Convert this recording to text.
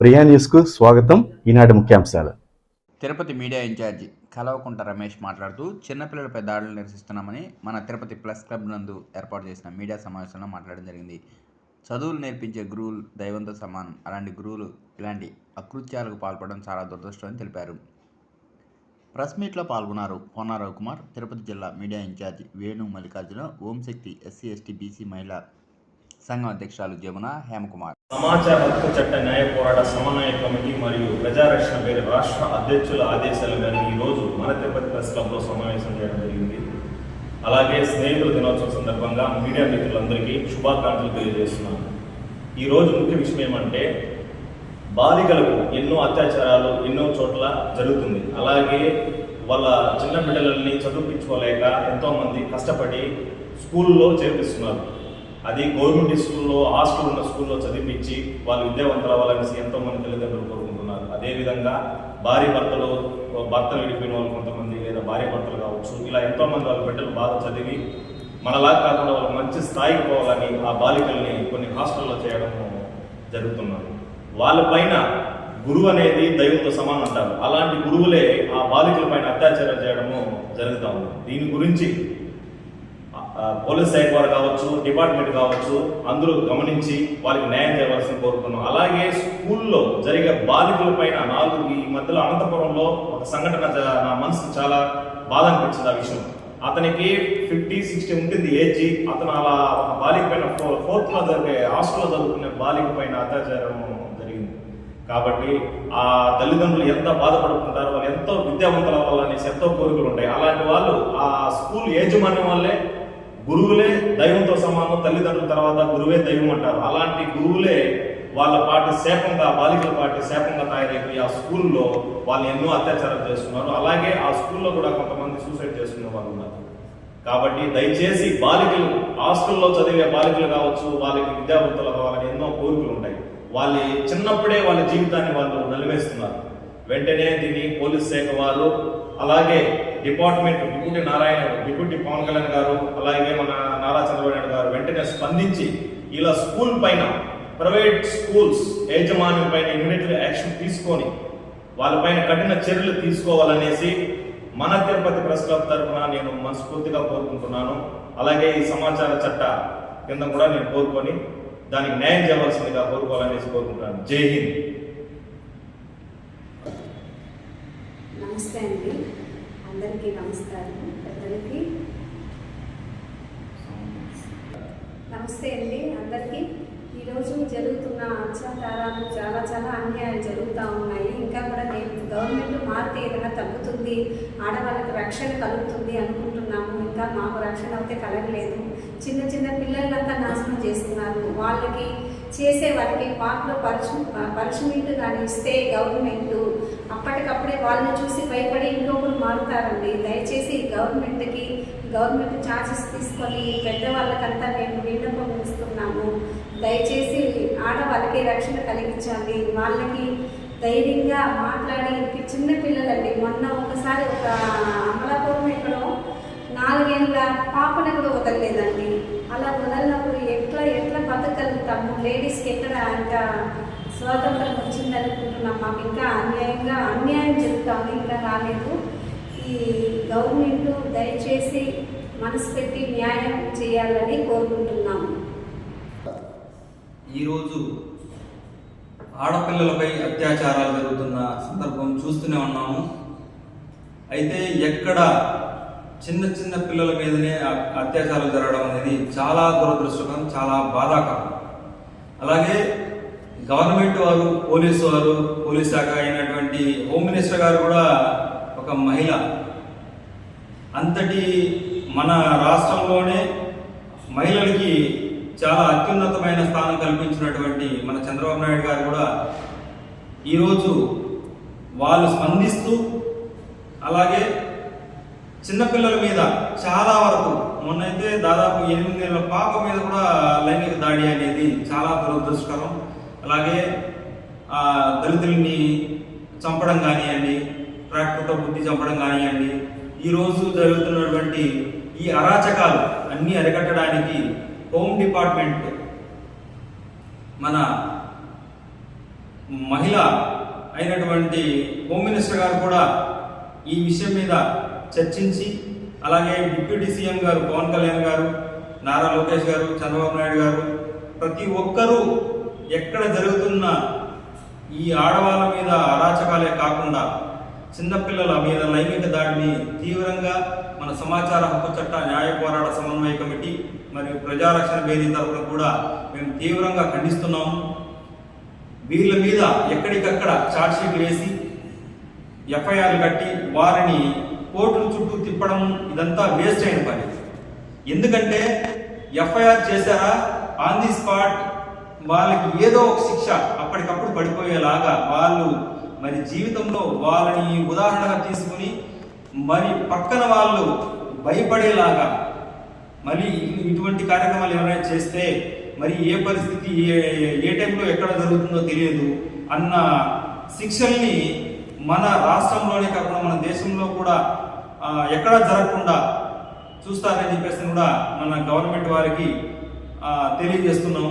ప్రియా న్యూస్కు స్వాగతం. ఈనాటి ముఖ్యాంశాలు. తిరుపతి మీడియా ఇన్ఛార్జి కలవకుంట రమేష్ మాట్లాడుతూ చిన్నపిల్లలపై దాడులు నిరసిస్తున్నామని మన తిరుపతి ప్లస్ క్లబ్ నందు ఏర్పాటు చేసిన మీడియా సమావేశంలో మాట్లాడడం జరిగింది. చదువులు నేర్పించే గురువులు దైవంతో సమానం. అలాంటి గురువులు ఇలాంటి అకృత్యాలకు పాల్పడడం చాలా దురదృష్టం అని తెలిపారు. ప్రెస్ మీట్లో పాల్గొన్నారు పొన్నారావు కుమార్ తిరుపతి జిల్లా media incharge Venu Mallikarjuna Omshakti SC ST BC మహిళా సంఘం అధ్యక్షురాలు జమున హేమకుమార్. సమాచార హక్కు చట్ట న్యాయ పోరాట సమన్వయ కమిటీ మరియు ప్రజారక్షణ పేరు రాష్ట్ర అధ్యక్షుల ఆదేశాల మేరకు ఈ రోజు మన తిరుపతి ప్రెస్ క్లబ్లో సమావేశం చేయడం జరిగింది. అలాగే స్నేహితుల దినోత్సవం సందర్భంగా మీడియా మిత్రులందరికీ శుభాకాంక్షలు తెలియజేస్తున్నాను. ఈరోజు ముఖ్య విషయం ఏమంటే బాలికలకు ఎన్నో అత్యాచారాలు ఎన్నో చోట్ల జరుగుతుంది. అలాగే వాళ్ళ చిన్న బిడ్డలని చదివించుకోలేక ఎంతోమంది కష్టపడి స్కూల్లో చేర్పిస్తున్నారు. అది గవర్నమెంట్ స్కూల్లో హాస్టల్ ఉన్న స్కూల్లో చదివించి వాళ్ళు విద్యావంతులు అవ్వాలనేసి ఎంతో మంది తల్లిదండ్రులు కోరుకుంటున్నారు. అదేవిధంగా భార్య భర్తలు భర్తలు విడిపోయిన వాళ్ళు కొంతమంది లేదా భార్య భర్తలు కావచ్చు ఇలా ఎంతో మంది వాళ్ళ బిడ్డలు బాగా చదివి మనలా కాకుండా వాళ్ళు మంచి స్థాయికి పోవాలని ఆ బాలికల్ని కొన్ని హాస్టల్లో చేయడం జరుగుతున్నారు వాళ్ళ పైన గురువు అనేది దైవంతో సమానం అంటారు. అలాంటి గురువులే ఆ బాలికల పైన అత్యాచారం చేయడము జరుగుతూ ఉంది. దీని గురించి పోలీస్ శాఖ వారు కావచ్చు డిపార్ట్మెంట్ కావచ్చు అందరూ గమనించి వారికి న్యాయం చేయవలసింది కోరుకున్నాం అలాగే స్కూల్లో జరిగే బాలికల పైన నాలుగు ఈ మధ్యలో అనంతపురంలో ఒక సంఘటన నా మనసు చాలా బాధ అనిపించింది ఆ విషయం. అతనికి ఫిఫ్టీ సిక్స్టీ ఉంటుంది ఏజ్. అతను అలా ఒక బాలిక పైన ఫోర్త్లో జరిగే హాస్టల్లో చదువుకునే బాలిక పైన అత్యాచారం జరిగింది. కాబట్టి ఆ తల్లిదండ్రులు ఎంత బాధపడుతుంటారు వాళ్ళు ఎంతో విద్యావంతుల వల్ల అనేసి ఎంతో కోరికలు ఉంటాయి. అలాంటి వాళ్ళు ఆ స్కూల్ యాజమాన్యం వల్లే గురువులే దైవంతో సమానం తల్లిదండ్రుల తర్వాత గురువే దైవం అంటారు. అలాంటి గురువులే వాళ్ళ పాటి శాపంగా బాలికల పాటి శాపంగా తయారైపోయి ఆ స్కూల్లో వాళ్ళు ఎన్నో అత్యాచారం చేస్తున్నారు. అలాగే ఆ స్కూల్లో కూడా కొంతమంది సూసైడ్ చేసుకునే వాళ్ళు ఉన్నారు. కాబట్టి దయచేసి బాలికలు హాస్టల్లో చదివే బాలికలు కావచ్చు వాళ్ళకి విద్యావంతులు కావాలని ఎన్నో కోరికలు ఉంటాయి. వాళ్ళ చిన్నప్పుడే వాళ్ళ జీవితాన్ని వాళ్ళు నలివేస్తున్నారు. వెంటనే దీన్ని పోలీస్ శాఖ వాళ్ళు అలాగే department deputy Narayana deputy Pawan Kalyan garu అలాగే మన నారా చంద్రబాబు నాయుడు గారు వెంటనే స్పందించి ఇలా స్కూల్ పైన ప్రైవేట్ స్కూల్స్ యాజమాన్యం పైన ఇమీడియట్గా యాక్షన్ తీసుకొని వాళ్ళపైన కఠిన చర్యలు తీసుకోవాలనేసి మన తిరుపతి ప్రెస్ క్లబ్ తరఫున నేను మనస్ఫూర్తిగా కోరుకుంటున్నాను. అలాగే ఈ సమాచార చట్ట కింద కూడా నేను కోరుకొని దానికి న్యాయం చేయవలసిందిగా కోరుకోవాలనేసి కోరుకుంటున్నాను. జై హింద్. నమస్తే అండి. అందరికీ నమస్కారం. పెద్దలకి నమస్తే అండి. అందరికీ ఈరోజు జరుగుతున్న అత్యాచారాలు చాలా చాలా అన్యాయాలు జరుగుతూ ఉన్నాయి. ఇంకా కూడా నేను గవర్నమెంట్ మారితే ఏదైనా తగ్గుతుంది ఆడవాళ్ళకి రక్షణ కలుగుతుంది అనుకుంటున్నాము. ఇంకా మాకు రక్షణ అయితే కలగలేదు. చిన్న చిన్న పిల్లలంతా నాశనం చేస్తున్నారు. వాళ్ళకి చేసే వాళ్ళకి పాటలో పరుచు పరుచుమెంట్ కానీ ఇస్తే గవర్నమెంట్ అప్పటికప్పుడే వాళ్ళని చూసి భయపడి ఇంకొకరు మారుతారండి. దయచేసి గవర్నమెంట్కి గవర్నమెంట్ ఛార్జెస్ తీసుకొని పెద్దవాళ్ళకంతా మేము విన్నపం ఇస్తున్నాము దయచేసి ఆడవాళ్ళకి రక్షణ కలిగించండి. వాళ్ళకి ధైర్యంగా మాట్లాడి చిన్న పిల్లలండి. మొన్న ఒకసారి ఒక అమలాపురం ఎక్కడో నాలుగేళ్ళ పాపను కూడా వదలలేదండి. అలా వదలినప్పుడు ఎట్లా ఎట్లా బతకగలుగుతాము? లేడీస్కి ఎక్కడ ఇంకా స్వాతంత్రం వచ్చింది అనుకుంటున్నాం మాకు? ఇంకా అన్యాయంగా అన్యాయం చెప్తాము ఇంకా రాలేదు. ఈ గవర్నమెంట్ దయచేసి మనసు పెట్టి న్యాయం చేయాలని కోరుకుంటున్నాము ఈరోజు ఆడపిల్లలపై అత్యాచారాలు జరుగుతున్న సందర్భం చూస్తూనే ఉన్నాము. అయితే ఎక్కడ చిన్న చిన్న పిల్లల మీదనే అత్యాచారాలు జరగడం అనేది చాలా దురదృష్టకరం చాలా బాధాకరం. అలాగే గవర్నమెంట్ వారు పోలీసు వారు పోలీస్ శాఖ అయినటువంటి హోమ్ మినిస్టర్ గారు కూడా ఒక మహిళ. అంతటి మన రాష్ట్రంలోనే మహిళలకి చాలా అత్యున్నతమైన స్థానం కల్పించినటువంటి మన చంద్రబాబు నాయుడు గారు కూడా ఈరోజు వాళ్ళు స్పందిస్తూ అలాగే చిన్నపిల్లల మీద చాలా వరకు మొన్నైతే దాదాపు ఎనిమిది నెలల పాప మీద కూడా లైంగిక దాడి అనేది చాలా దురదృష్టకరం. అలాగే దళితుల్ని చంపడం కానివ్వండి ట్రాక్టర్తో బుద్ధి చంపడం కానివ్వండి ఈరోజు జరుగుతున్నటువంటి ఈ అరాచకాలు అన్నీ అరికట్టడానికి హోమ్ డిపార్ట్మెంట్ మన మహిళ అయినటువంటి హోమ్ మినిస్టర్ గారు కూడా ఈ విషయం మీద చర్చించి అలాగే డిప్యూటీ సీఎం గారు పవన్ కళ్యాణ్ గారు నారా లోకేష్ గారు చంద్రబాబు నాయుడు గారు ప్రతి ఒక్కరూ ఎక్కడ జరుగుతున్న ఈ ఆడవాళ్ళ మీద అరాచకాలే కాకుండా చిన్నపిల్లల మీద లైంగిక దాడిని తీవ్రంగా మన సమాచార హక్కు చట్ట న్యాయ పోరాట సమన్వయ కమిటీ మరియు ప్రజారక్షణ వేదిక తరఫున కూడా మేము తీవ్రంగా ఖండిస్తున్నాము. వీళ్ళ మీద ఎక్కడికక్కడ ఛార్జ్షీట్ వేసి ఎఫ్ఐఆర్లు కట్టి వారిని కోర్టుల చుట్టూ తిప్పడం ఇదంతా వేస్ట్ అయిన పని. ఎందుకంటే ఎఫ్ఐఆర్ చేశారా ఆన్ ది స్పాట్ వాళ్ళకి ఏదో ఒక శిక్ష అప్పటికప్పుడు పడిపోయేలాగా వాళ్ళు మరి జీవితంలో వాళ్ళని ఉదాహరణగా తీసుకుని మరి పక్కన వాళ్ళు భయపడేలాగా మరి ఇటువంటి కార్యక్రమాలు ఎవరైనా చేస్తే మరి ఏ పరిస్థితి ఏ ఏ టైంలో ఎక్కడ జరుగుతుందో తెలియదు అన్న శిక్షల్ని మన రాష్ట్రంలోనే కాకుండా మన దేశంలో కూడా ఎక్కడా జరగకుండా చూస్తారని చెప్పేసి కూడా మన గవర్నమెంట్ వారికి తెలియజేస్తున్నాం.